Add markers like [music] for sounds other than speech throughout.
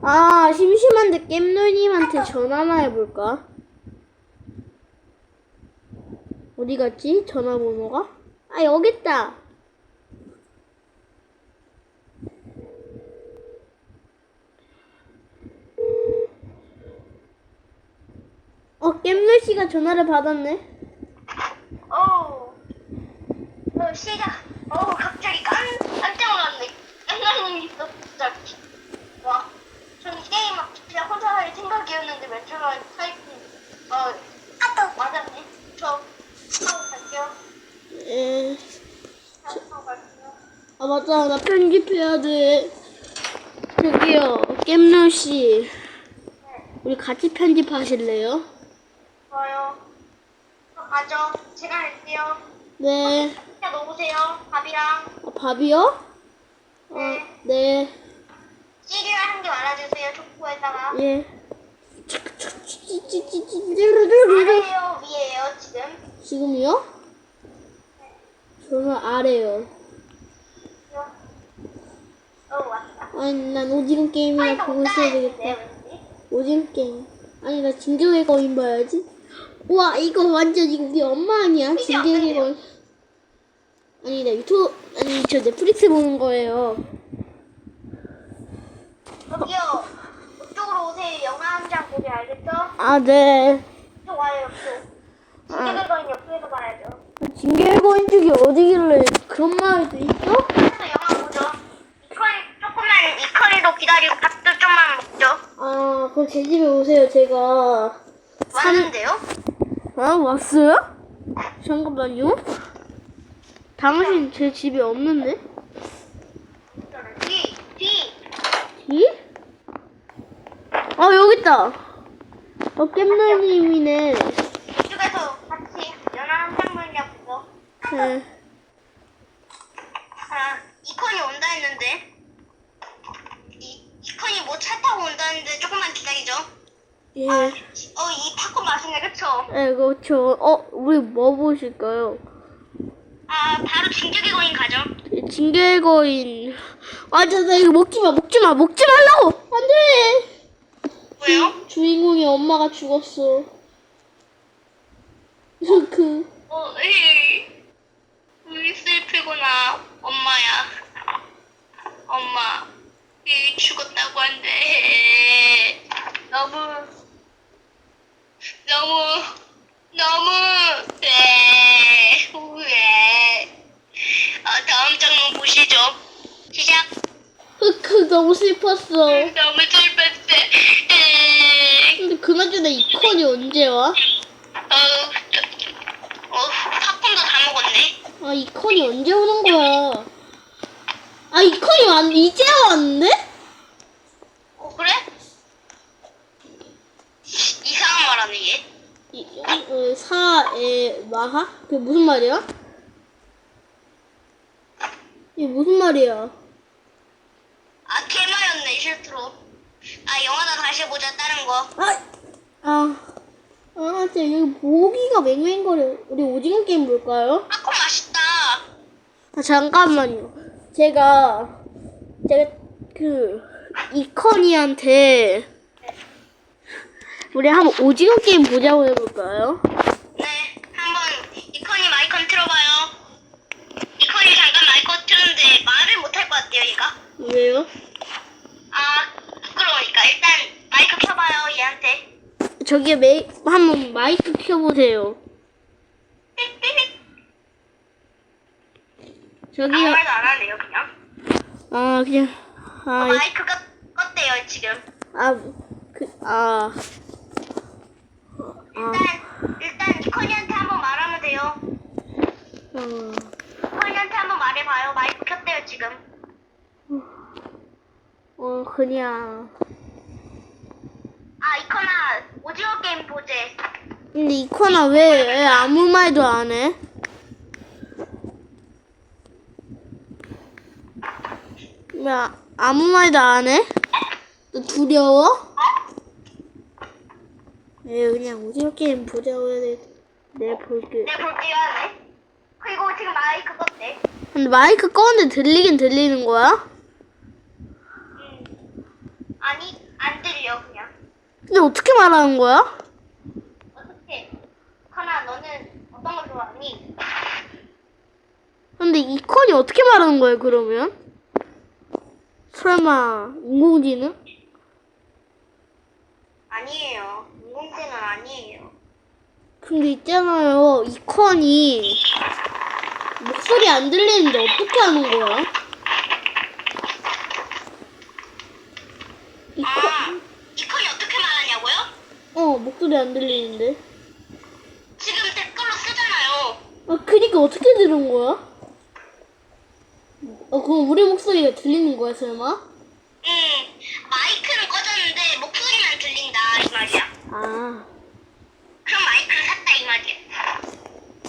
아, 심심한데 겜노님한테 전화나 해볼까? 어디 갔지? 전화번호가? 아, 여기 있다. 어, 겜노 씨가 전화를 받았네. 어, 어, 시작. 어, 갑자기 깜, 깜짝 놀랐네. 있어, 갑자기. 와, 저는 게임 막 그냥 혼자 할 생각이었는데 몇 주만 살기. 어, 아또 맞았네. 저 하고 갈게요. 하고 갈게요. 아, 맞다. 나 편집해야 돼. 저기요, 겜노 씨. 네, 우리 같이 편집하실래요? 좋아요. 저 가죠. 제가 할게요. 네. 자, 넣어보세요. 밥이랑 아, 밥이요? 어, 네. 시리얼 한개 말아주세요. 초코에다가. 예. 아래요, 위에요, 지금. 지금요? 저는 아래요. 어, 왔다. 아니, 난 오징어 게임이나 보고 있어야 되겠다. 오징어 게임. 아니, 나 진격의 거인 봐야지. 우와, 이거 완전 이거 우리 엄마 아니야? 진격의 거인. 아니, 나 유튜브, 아니, 저 넷플릭스 보는 거예요. 여기요. 이쪽으로 오세요. 영화 한 장 보게 알겠죠? 아, 네. 이쪽 와요, 이쪽. 진격의 거인 옆에서 봐야죠. 진격의 거인 쪽이 어디길래 그런 말도 있어? 그래서 영화 보죠. 이커리, 조금만, 이커리도 기다리고 밥도 좀만 먹죠. 아, 그럼 제 집에 오세요. 제가. 왔는데요? 아, 왔어요? 잠깐만요. 당신 제 집에 없는데? 뒤, 뒤. 뒤? 아, 여기 있다. 어, 겜노님이네. 이쪽에서 같이 연화 한장 물냐 보죠. 네. 아, 이컨이 온다 했는데. 이, 이컨이 뭐 차 타고 온다 했는데 조금만 기다리죠. 예. 어, 이 팝콘 맛있네, 그쵸? 네, 그렇죠. 어, 우리 뭐 보실까요? 아, 바로 진격의 거인 가죠. 진격의 거인. 아, 저, 나 이거 먹지 마, 먹지 마, 먹지 말라고! 안 돼! 왜요? 주인공의 엄마가 죽었어. 어, [laughs] 에이. 우리 슬프구나. 엄마야. 엄마. 이 죽었다고 한데. 너무, 너무, 너무, 왜, 왜. 아, 다음 장면 보시죠. 시작. 흑흑, 너무 슬펐어. 너무 슬펐어. 에이. 근데 그나저나 이 콘이 언제 와? 어, 저, 어, 팝콘도 다 먹었네. 아, 이 콘이 언제 오는 거야? 아, 이 콘이 왔, 이제 왔는데? 어, 그래? 이상한 말 하네, 얘. 이, 어, 사에 마하? 그게 무슨 말이야? 이게 무슨 말이야? 아, 개마였네, 실수로. 아, 영화나 다시 보자, 다른 거. 아, 아, 아, 진짜 여기 보기가 맹맹거려. 우리 오징어 게임 볼까요? 팝콘 맛있다. 아, 잠깐만요. 제가, 제가 그, 이커니한테, 우리 한번 오징어 게임 보자고 해볼까요? 네, 한번, 이컨이 마이크 틀어봐요. 이컨이 잠깐 마이크 틀었는데 말을 못할 것 같아요, 얘가. 왜요? 아, 부끄러우니까. 일단, 마이크 켜봐요, 얘한테. 저기에 메, 한번 마이크 켜보세요. 아무 저기요. 말도 안 하네요, 그냥. 아, 그냥, 어, 아, 이- 마이크 껐, 껐대요, 지금. 아, 그, 아. 아, 일단, 일단, 이컨이한테 한번 말하면 돼요. 어, 이컨이한테 한번 말해봐요. 마이크 켰대요, 지금. 어, 그냥. 아, 이컨아, 오징어 게임 보재. 근데 이코나 왜, 왜 아무 말도 안 해? 왜 아- 아무 말도 안 해? 너 두려워? 왜 그냥 오징어 게임 보자고 해야 돼. 내가 볼게. 네, 볼게요, 네. 그리고 지금 마이크 껐대. 근데 마이크 꺼는데 들리긴 들리는 거야? 아, 아니 안 들려 그냥. 근데 어떻게 말하는 거야? 어떻게? 하나 너는 어떤 걸 좋아하니? 근데 이컨이 어떻게 말하는 거예요, 그러면? 설마, 인공지능? 아니에요. 인공지능 아니에요. 근데 있잖아요, 이컨이 목소리 안 들리는데 어떻게 하는 거야? 이컨, 아, 이컨이 어떻게 말하냐고요? 어, 목소리 안 들리는데. 지금 댓글로 쓰잖아요. 아, 그니까 어떻게 들은 거야? 어, 그럼 우리 목소리가 들리는 거야, 설마? 응, 마이크는 꺼졌는데 목소리만 들린다 이 말이야. 아, 그럼 마이크를 샀다 이 말이야.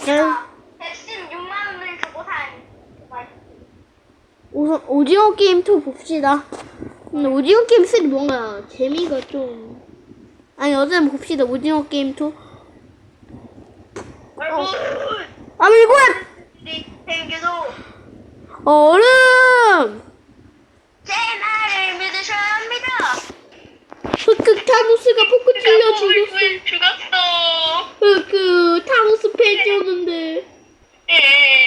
잘, 116만 원을 주고 산 그 마이크. 우선 오징어 게임 2 봅시다. 근데 오징어 게임 3 뭔가 재미가 좀 아니 어제 봅시다 오징어 게임 2. 얼굴 아 이거야 네, 생겨도 얼음. 제 말을 믿으셔야 합니다. 흑흑 타노스가 포크 찔려 죽였어. 죽었어. 흑흑 타노스 패지었는데. 우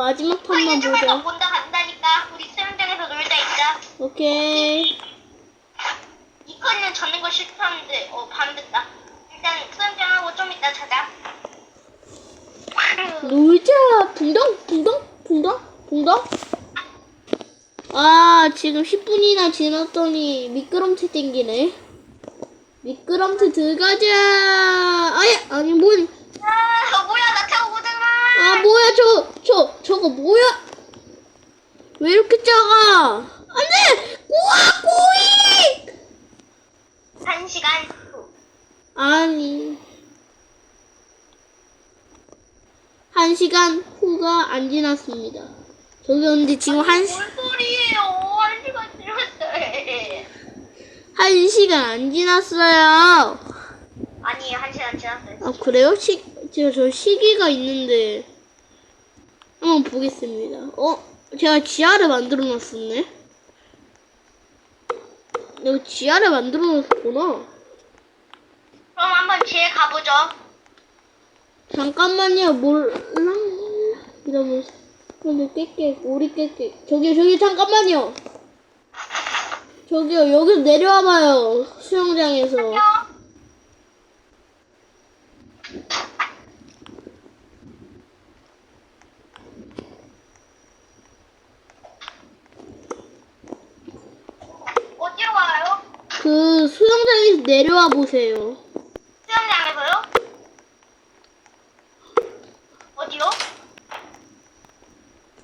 마지막 어, 판만 보자. 본다 간다니까. 우리 수영장에서 놀다 있자. 오케이. 이컨이는 젓는 거 싫다는데 어 밤 됐다. 일단 수영장 하고 좀 이따 자자. 놀자 붕덩 붕덩 붕덩 붕덩. 아 지금 10분이나 지났더니 미끄럼틀 땡기네. 미끄럼틀 들어가자. 아야 아니 뭐야? 아 뭐야 나 타고 오잖아. 아 뭐야 저 저 저거 뭐야? 왜 이렇게 작아? 안돼! 우와 꼬이! 한 시간 후. 아니 한 시간 후가 안 지났습니다. 저기 근데 지금 한, 시- 뭔 소리예요? 한 시간 지났어요. 한 시간 안 지났어요. 아니 한 시간 지났어요. 아 그래요? 시 제가 저 시계가 있는데 한번 보겠습니다. 어? 제가 지하를 만들어 놨었네. 여기 지하를 만들어 놨구나. 그럼 한번 지혜 가보죠. 잠깐만요, 몰 라. 이러면서. 근데 깨깨, 우리 깨깨. 저기, 저기, 잠깐만요. 저기요, 여기서 내려와봐요. 수영장에서. 어디로 가요? 그 수영장에서 내려와 보세요. 수영장에서요? 어디요?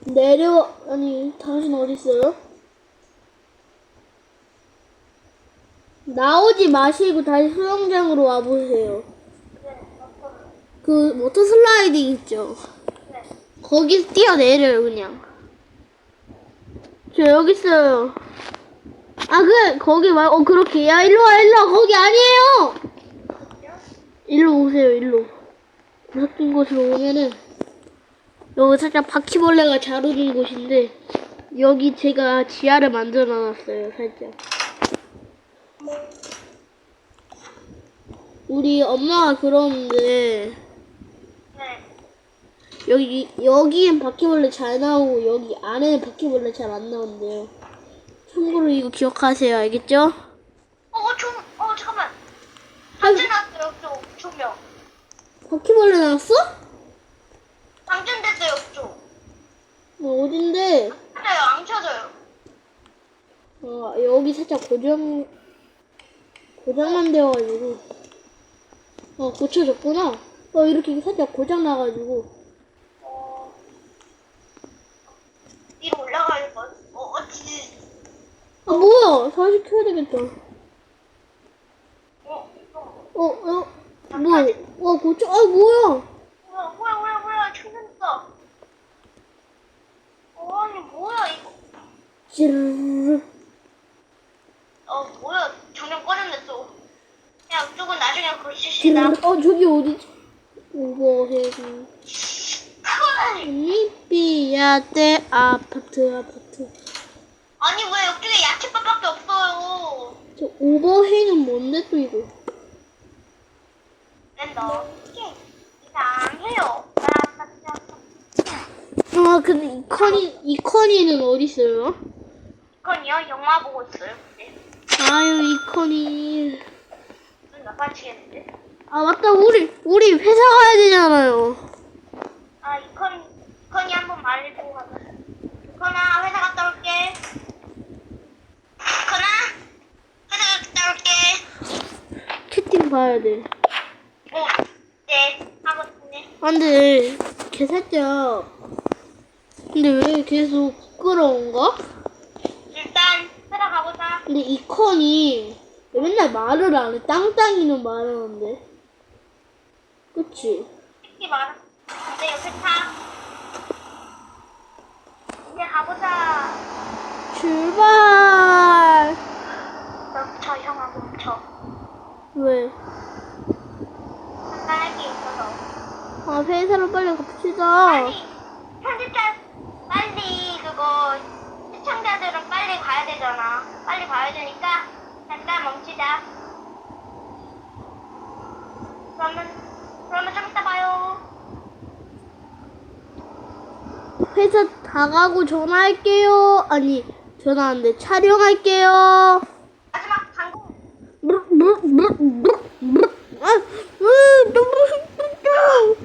내려, 아니, 당신 어딨어요? 나오지 마시고 다시 수영장으로 와보세요. 그, 워터 슬라이딩 있죠? 네. 거기서 뛰어내려요, 그냥. 저 여기 있어요. 아, 그, 거기 말, 어, 그렇게. 야, 일로 와, 일로 와. 거기 아니에요! 일로 오세요, 일로. 구석진 곳으로 오면은, 여기 살짝 바퀴벌레가 잘 오는 곳인데, 여기 제가 지하를 만들어 놨어요, 살짝. 우리 엄마가 그러는데, 네. 여기 여기엔 바퀴벌레 잘 나오고 여기 안에는 바퀴벌레 잘 안 나온대요. 참고로 이거 기억하세요, 알겠죠? 어, 좀, 어, 잠깐만. 아이고. 방전 났어요, 좀, 조명. 바퀴벌레 나왔어? 방전됐어요, 좀. 어, 어딘데? 맞아요, 안 켜져요. 어, 여기 살짝 고장 고장난 데여가지고 어 고쳐졌구나. 어 이렇게 살짝 고장 나가지고 어, 위로 올라갈 것. 어, 어찌. 아 뭐야? 다시 켜야 되겠다. 어, 이거. 어 어. 뭐야? 와 고쳐 아? 뭐야, 뭐야, 뭐야, 뭐야, 충전됐다. 어, 아니, 뭐야, 이거. 찌르르. 어, 뭐야, 조명 꺼졌네, 또. 야, 이쪽은 나중에 고치시다. 찌르르. 어 저기 어디지? 오버 세상. 아, 미비야 때 아파트 아파트 아니 왜 여기에 야채밥밖에 없어요? 저 오버헤이는 뭔데 또 이거 랜더 이상해요. 아 근데 이커니 이커니는 어디 있어요? 이건요 영화 보고 있어요. 네. 아유 이커니 눈 나빠지겠는데? 아 맞다 우리 우리 회사 가야 되잖아요 아 이건 이건이 한번 말해주고 가자. 이건아 회사 갔다 올게. 이건아 회사 갔다 올게. 채팅 봐야 돼 어, 네 하고 있네. 아, 근데 걔 살짝 근데 왜 계속 부끄러운가? 일단 회사 가보자. 근데 이컨이 왜 맨날 말을 안 해? 땅땅이는 말하는데 그치? 특히 말아. 이제 옆에 타. 이제 가보자. 출발 멈춰 형아 멈춰. 왜? 잠깐 할게 있어서. 아 회사로 빨리 갑시다 빨리 편집자 빨리 그거 시청자들은 빨리 가야 되잖아. 빨리 가야 되니까 잠깐 멈추자. 그러면 그러면 좀 이따 봐요. 회사 다 가고 전화할게요 아니 전화 안 돼 촬영할게요 마지막 광고. 아, 으, 너무 힘들어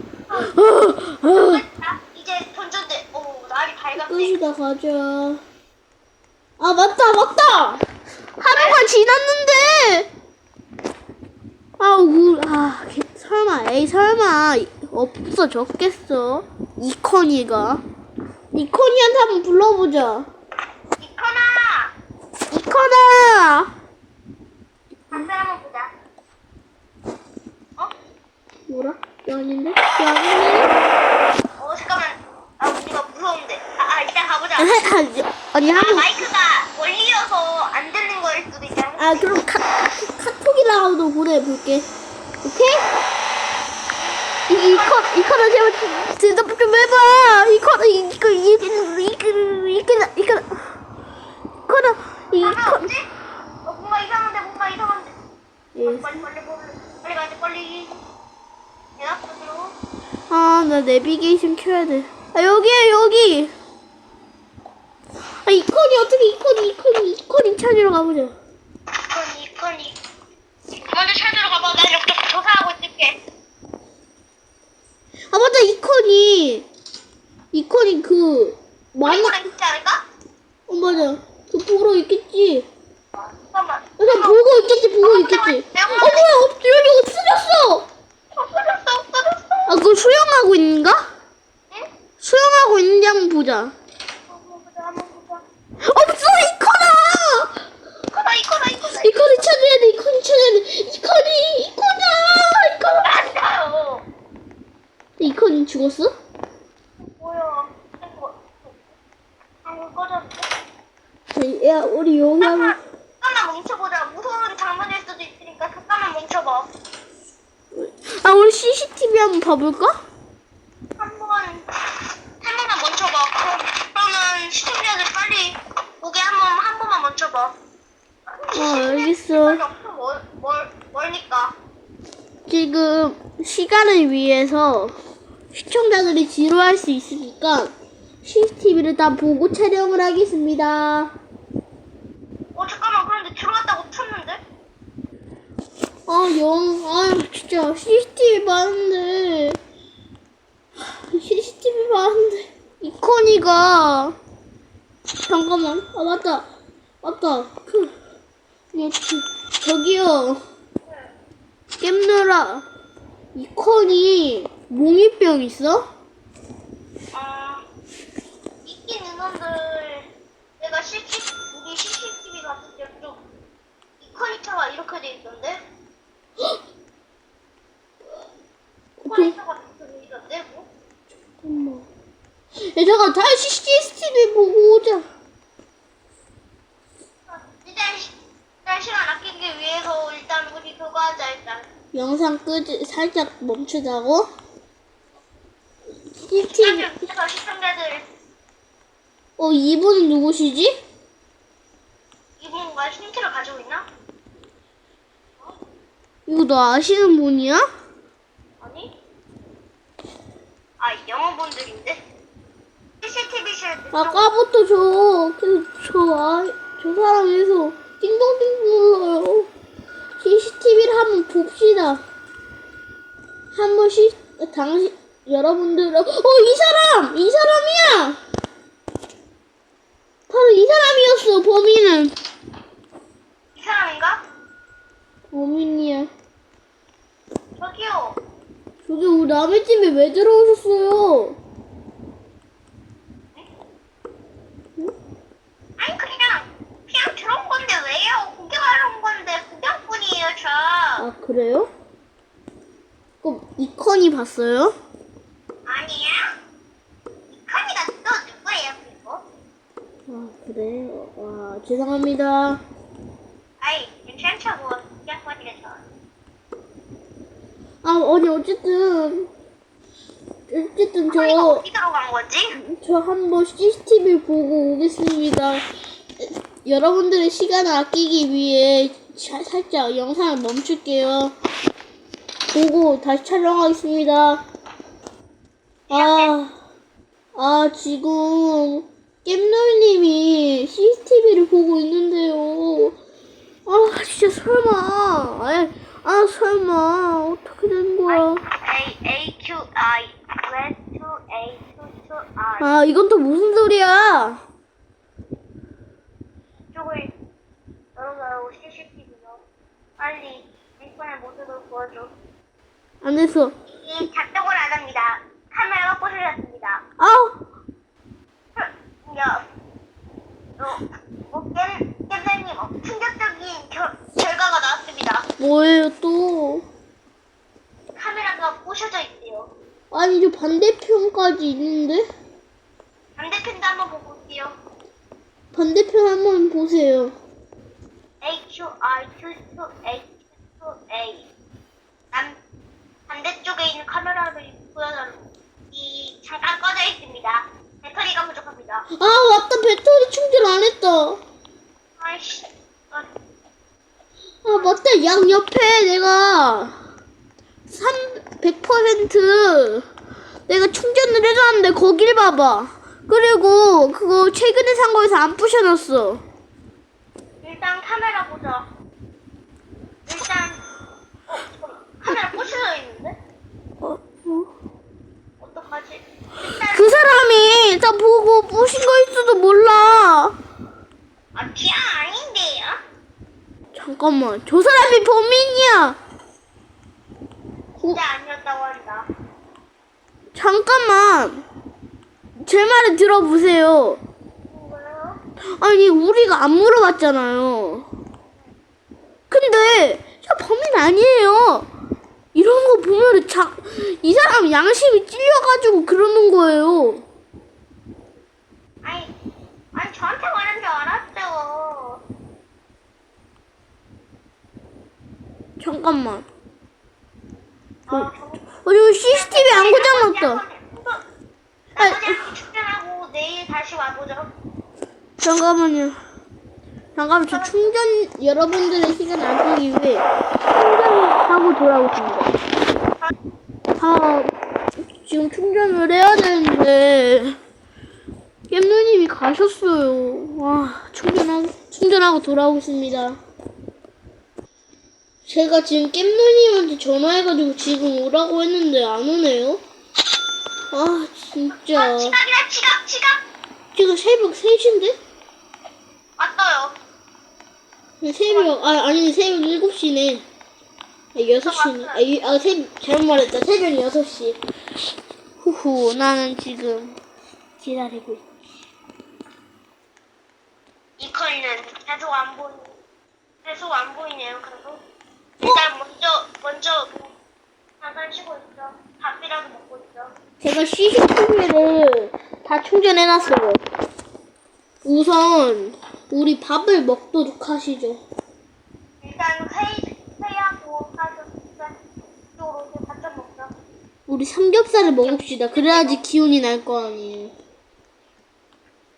자, 이제 던전대. 오 날이 밝았네. 끝이다 가자 아 맞다 맞다 하루가 지났는데 아, 우, 아, 걔, 설마, 에이, 설마, 없어졌겠어? 이커니가. 이커니한테 한번 불러보자. 이커나 이커나! 박수 한번 보자. 어? 뭐라? 연인데? 연인데? 어 잠깐만. 아 우리가 무서운데. 아, 아 일단 가보자. 아니, 아 한번. 마이크가 멀리여서 안 들리는 거일 수도 있잖아. 아, 그럼 카, 카톡이라도 보내볼게. 오케이? 이, 이커, 이커나 제발 대답 좀 해봐. 이거, 이거, 이거, 이커나, 이커나. 이커나, 아 이커. 없지? 어 뭔가 이상한데 뭔가 이상한데. 예. 빨리 빨리 빨리 가야 돼 빨리. 대답으로. 아, 나 내비게이션 켜야 돼. 아, 여기야, 여기. 아, 이커니, 어떻게 이커니, 이커니, 이커니 찾으러 가보자. 이건이 이건이. 먼저 찾으러 가봐. 난 여기 조사하고 있을게. 아, 맞다, 이커니. 이커니 그, 만화, 있지 않을까? 어, 맞아. 그 보러 있겠지. 잠깐만. 그냥 보고 있겠지, 보고 있겠지. 어, 뭐야, 없, 여기 없어졌어. 없어졌어 없어졌어. 아, 그거 수영하고 있는가? 응? 수영하고 있는지 한번 보자. 한번 보자 한번 보자. 없어, 이커나! 이거다 이거다 이거다. 이커니 찾아야 돼, 이커니 찾아야 돼. 이커니, 이커나! 이커나! 안가요. 이커니 죽었어? 뭐야? 이거 방금 꺼졌어. 야, 우리 한번. 잠깐만, 잠깐만 멈춰보자. 무서운 장면일 수도 있으니까 잠깐만 멈춰봐. 아, 우리 CCTV 한번 봐볼까? 한번 한 번만 멈춰봐. 그럼 그러면 시청자들 빨리 보게 한번 한 번만 멈춰봐. 어, 알겠어. 엄청 멀, 멀, 멀니까. 지금 시간을 위해서 시청자들이 지루할 수 있으니까 CCTV를 다 보고 촬영을 하겠습니다. 어 잠깐만. 그런데 들어왔다고 쳤는데? 아, 영, 아, 진짜 CCTV 봤는데. CCTV 봤는데. 이코니가 잠깐만, 아 맞다, 맞다, 그, 예, 그, 저기요, 겜누라, 이코니 몽유병 있어? 아 있긴 있는데 내가 CC 우리 CCTV 봤을 때좀 이커니처가 이렇게 돼 있던데? [gasps] 이렇게 돼 있던데 뭐? 잠깐만. 야, 잠깐, 다시 CCTV 보고 오자. 아, 일단 시- 일단 시간 아끼기 위해서 일단 우리 그거 하자 일단. 영상 끄지, 살짝 멈추자고. CCTV, 일단 어, 이분은 누구시지? 이분과 힌트를 가지고 있나? 이거 너 아시는 분이야? 아니? 아, 영어분들인데? CCTV실 아까부터 저, 저, 아, 저 사람에서 띵동띵 눌러요. CCTV를 한번 봅시다. 한번 시, 당신, 여러분들은, 어, 이 사람! 이 사람이야! 바로 이 사람이었어, 범인은. 이 사람인가? 범인이야. 저기요. 저기 우리 남의 집에 왜 들어오셨어요? 아니 그냥 그냥 들어온 건데 왜요? 구경하러 온 건데 구경뿐이에요 저. 아, 그래요? 그럼 이컨이 봤어요? 아니야? 이칸이가 또 누구예요 그리고? 아, 그래요? 와, 죄송합니다. 아이 괜찮다고 저. 아, 아니, 어쨌든. 어쨌든 이거 저, 어디 들어간 거지? 저 한번 CCTV 보고 오겠습니다. 여러분들의 시간을 아끼기 위해 자- 살짝 영상을 멈출게요. 보고 다시 촬영하겠습니다. 아, 아, 지금 겜놀님이 CCTV를 보고 있는데요. 아, 진짜 설마. 아, 아 설마. 어떻게 된 거야. A A Q I red to A to I 아, 이건 또 무슨 소리야? 쪽을 열어달라고 CCTV로 빨리 이번에 모습을 보여줘. 안 됐어. 이 작동을 안 합니다. 카메라가 부서졌습니다. 아, 야, 깻잎님, 어, 충격적인 결, 결과가 나왔습니다. 뭐예요 또? 카메라가 부셔져 있대요. 아니, 저 반대편까지 있는데? 반대편도 한번 보고 올게요. 반대편 한번 보세요. HI 22A 22A. 남, 반대쪽에 있는 카메라를 보여달라고. 이, 잠깐 꺼져 있습니다. 배터리가 부족합니다. 아, 맞다. 배터리 충전 안 했다. 아이씨. 어, 아, 맞다. 양 옆에 내가 3, 100% 내가 충전을 해놨는데 거길 봐봐. 그리고 그거 최근에 산 거에서 안 부셔놨어. 일단 카메라 보자. 일단, 어, 잠깐만. 카메라 부셔져 있는데? 어, 어. 어떡하지? 그 사람이 다 보고 부신 거일 수도 몰라. 아, 기아 아닌데요? 잠깐만, 저 사람이 범인이야. 어, 진짜 아니었다고 한다. 잠깐만, 제 말을 들어보세요. 뭐요? 아니, 우리가 안 물어봤잖아요. 근데 저 범인 아니에요. 이런 거 보면은 자, 이 사람 양심이 찔려가지고 그러는 거예요. 아니, 아니, 저한테 말한 줄 알았죠. 잠깐만. 아, 어, 저기 CCTV 안 고장났다. 충전하고 내일 다시 와보죠. 잠깐만요. 잠깐만, 저 충전, 여러분들의 시간 안 끌기 위해 충전하고 돌아오겠습니다. 아, 지금 충전을 해야 되는데, 겜누님이 가셨어요. 와, 충전하고, 충전하고 돌아오겠습니다. 제가 지금 겜누님한테 전화해가지고 지금 오라고 했는데 안 오네요? 아, 진짜. 지갑! 지금 새벽 3시인데? 새벽, 아, 아니, 새벽 7시네. 아, 6시네. 아, 이- 아, 새, 잘못 말했다. 새벽 6시. 후후, 나는 지금 기다리고 있어. 이 컬는 계속 안 보이, 계속 안 보이네요, 그래도. 일단 먼저, 먼저, 뭐, 잠깐 쉬고 있어. 밥이라도 먹고 있어. 제가 CCTV를 다 충전해놨어요. 우선, 우리 밥을 먹도록 하시죠. 일단 회의, 회의하고 가서 이쪽으로 이제 밥좀 먹자. 우리 삼겹살을 먹읍시다. 그래야지 기운이 날 거 아니에요.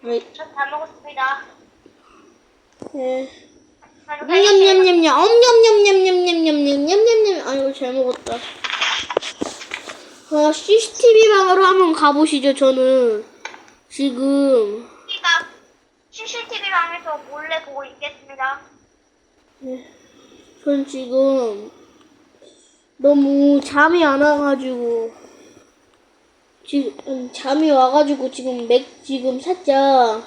네. 전다 먹었습니다. 네. 바로 냠냠냠냠냠 엄냠냠냠냠냠냠냠냠냠 아이고 잘 먹었다 아 CCTV 방으로 한번 가보시죠 저는 지금 가겠습니다. CCTV 방에서 몰래 보고 있겠습니다. 네, 전 지금 너무 잠이 안 와가지고 지금 음, 잠이 와가지고 지금 맥 지금 살짝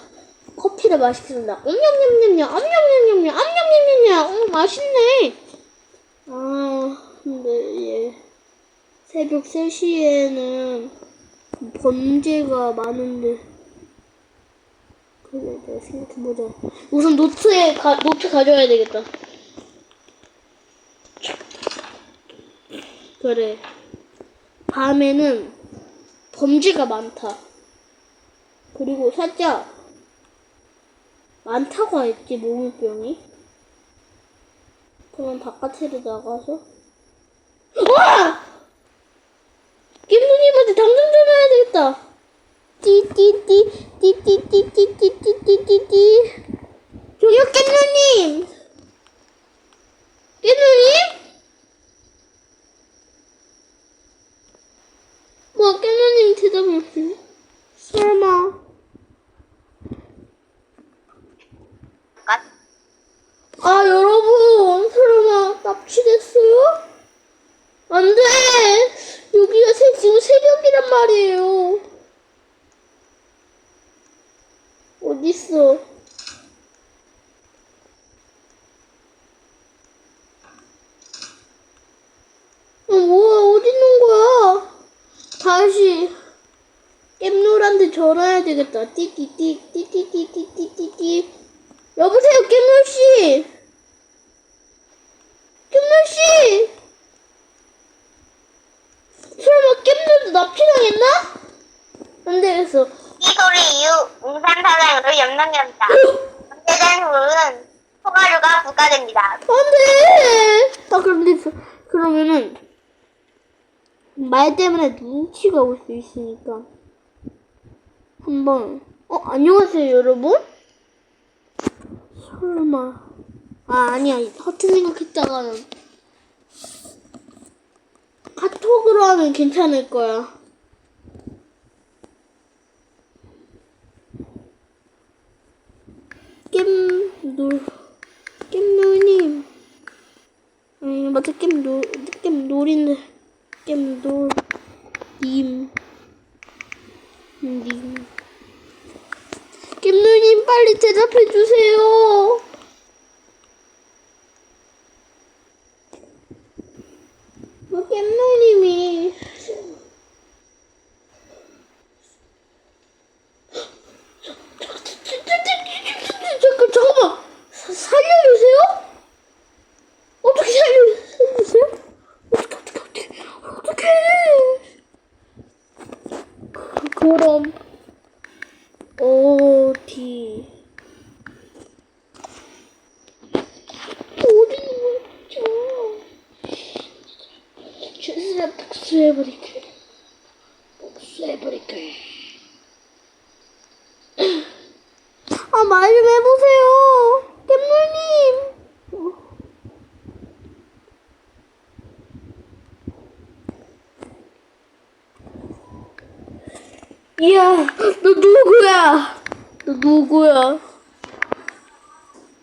커피를 마시겠습니다. 엄냠냠냠냠 엄냠냠냠냠 엄냠냠냠냠 어 맛있네. 아 근데 예 새벽 3시에는 범죄가 많은데 그래 내가 생각해보자. 우선 노트에 가, 노트 가져와야 되겠다. 그래. 밤에는 범죄가 많다. 그리고 살짝 많다고 했지 모물병이. 그럼 바깥으로 나가서 와! 김누님한테 당장 전화해야 되겠다. 띠띠띠 띠띠띠띠띠띠띠띠띠 저기요 깻누님 깻누님? 뭐 깻누님 대답 없으네 설마 끝. 아 여러분 설마 납치됐어요? 안돼 여기가 새, 지금 새벽이란 말이에요 어딨어. 어, 뭐야 어디 있는 거야? 다시. 깻놀한테 전화해야 되겠다. 띠띠띠 띠띠띠띠띠띠띠 여보세요 깻놀 씨? 깻놀 씨! 설마 깻놀도 납치당했나? 안 되겠어 이 소리 이후 웅산사장으로 연락됩니다. 문제된 후는 포괄료가 부과됩니다. 안돼. 아 그런데 저- 그러면은 말 때문에 눈치가 올 수 있으니까 한번 어 안녕하세요 여러분. 설마 아 아니야 하트 생각했다가는 카톡으로 하면 괜찮을 거야. 겜놀 겜놀님 아니 맞아 겜놀 겜놀인데 겜놀 님 님. 겜놀님 빨리 대답해 주세요. 뭐 겜놀님이 잠깐 잠깐만 사- 살려주세요? 어떻게 살려 살려주세요? 어떻게 어떻게 어떻게 어떻게 그럼 어디 어디 있죠? 최선을 복수해버릴게 복수해버릴게 아, 말 좀 해보세요. 깻물님. 이 야, 너 누구야? 너 누구야?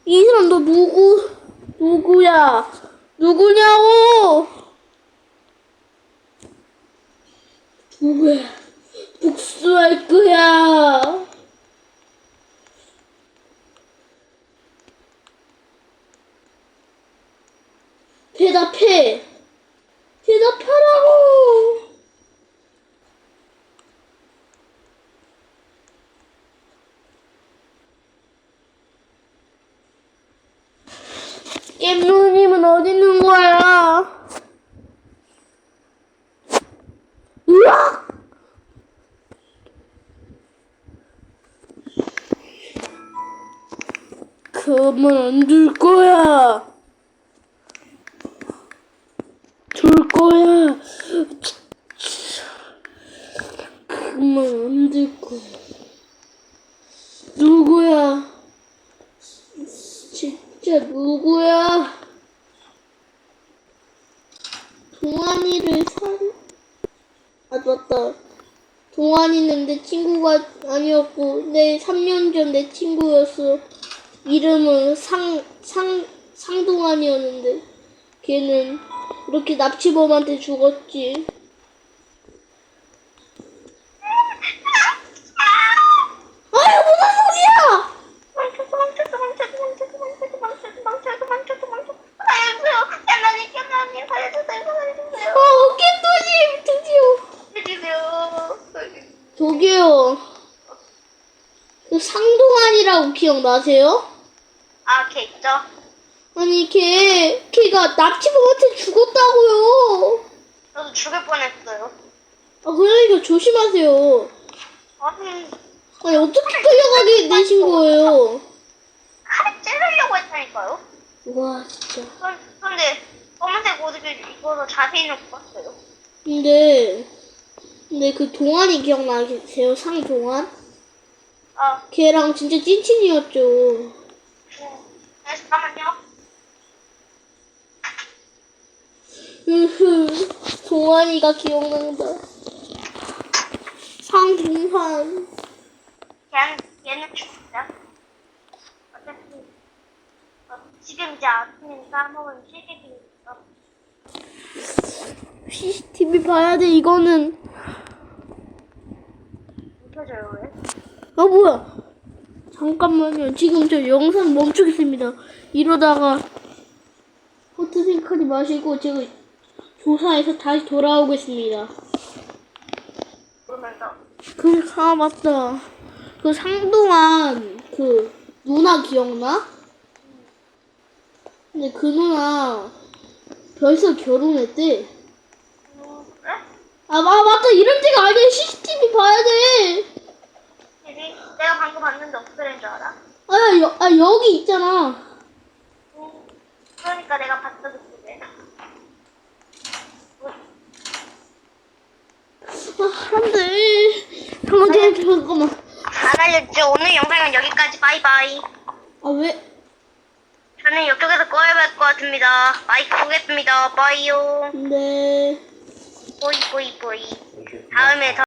이 사람 너 누구, 누구야? 누구냐고? 누구야? 복수할 거야. 대답해. 가만 안 둘 거야. 둘 거야. 가만 안둘 거야. 누구야? 진짜 누구야? 동환이를 산? 아 맞다. 동환이는 내 친구가 아니었고 내 3년 전 내 친구였어. 이름은 상, 상, 상동안이었는데 걔는 이렇게 납치범한테 죽었지. 아, 저기요. 그 상동안이라고 기억나세요? 아걔 있죠? 아니 걔 걔가 납치범한테 죽었다고요. 저도 죽을 뻔했어요 아 그러니까 조심하세요. 아니 아니 어떻게 끌려가게 되신 거예요? 칼에 찌르려고 했다니까요 와 진짜. 그런- 그런데 검은색 옷을 입어서 자세히는 못 봤어요 근데 근데 그 동환이 기억나세요? 상동환? 아 걔랑 진짜 찐친이었죠. 네, 잠깐만요 으흐 동환이가 기억난다. 상동환. 걔는, 얘는 죽자 어차피 어, 지금 이제 아침이니까 먹은 시계기니까 CCTV 봐야 돼 이거는. 묻혀져요 왜? 아 뭐야? 잠깐만요. 지금 저 영상 멈추겠습니다. 이러다가 호트생크리 마시고 제가 조사해서 다시 돌아오겠습니다. 그, 아 맞다. 그 상동한 그 누나 기억나? 근데 그 누나 벌써 결혼했대. 음, 그래? 아, 마, 맞다. 이럴 때가 아니야. CCTV 봐야 돼. 내가 방금 봤는데 없어진 줄 알아? 아, 야, 여, 아 여기 있잖아. 음, 그러니까 내가 봤어 그때 아, 안 돼. 잠깐만, 잠깐만. 안 알려주죠 오늘 영상은 여기까지 바이바이 아, 왜? 저는 이쪽에서 꺼야 할 것 같습니다 마이크 끄겠습니다 바이요 네. 보이 보이 보이 다음에 더